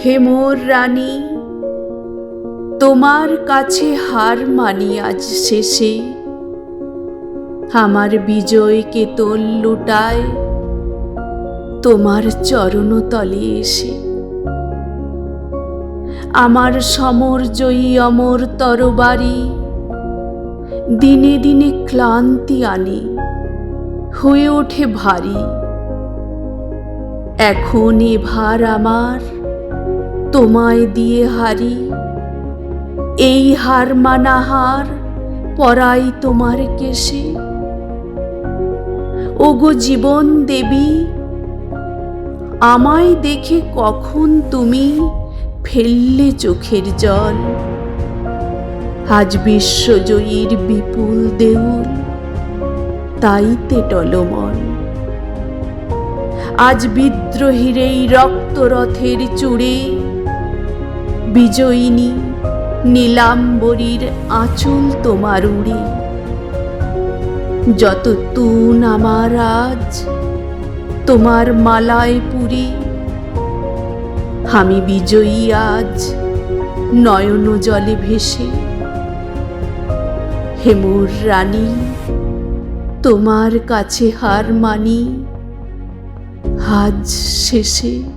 হে মোর রানী, তোমার কাছে হার মানি আজ শেষে। আমার বিজয় কেতল লুটায়, তোমার চরণতলে এসে। আমার সমর জয়ী অমর তরবারি, দিনে দিনে ক্লান্তি আনে, হয়ে ওঠে ভারী। এখন এ ভার আমার তোমায় দিয়ে হারি। এই হার মানা হার পরাই তোমার কেশে। ওগো জীবন দেবী, আমায় দেখে কখন তুমি ফেললে চোখের জল। আজ বিশ্বজয়ীর বিপুল দেউল, তাইতে টলমল। আজ বিদ্রোহীর এই রক্তরথের চূড়ে বিজয়িনী, নীলাম্বরীর আঁচল তোমার উড়ে। যত তুন আমার আজ, তোমার মালায় পুরি। আমি বিজয়ী আজ, নয়ন জলে ভেসে। হেমুর রানী, তোমার কাছে হার মানি। আজ শেষে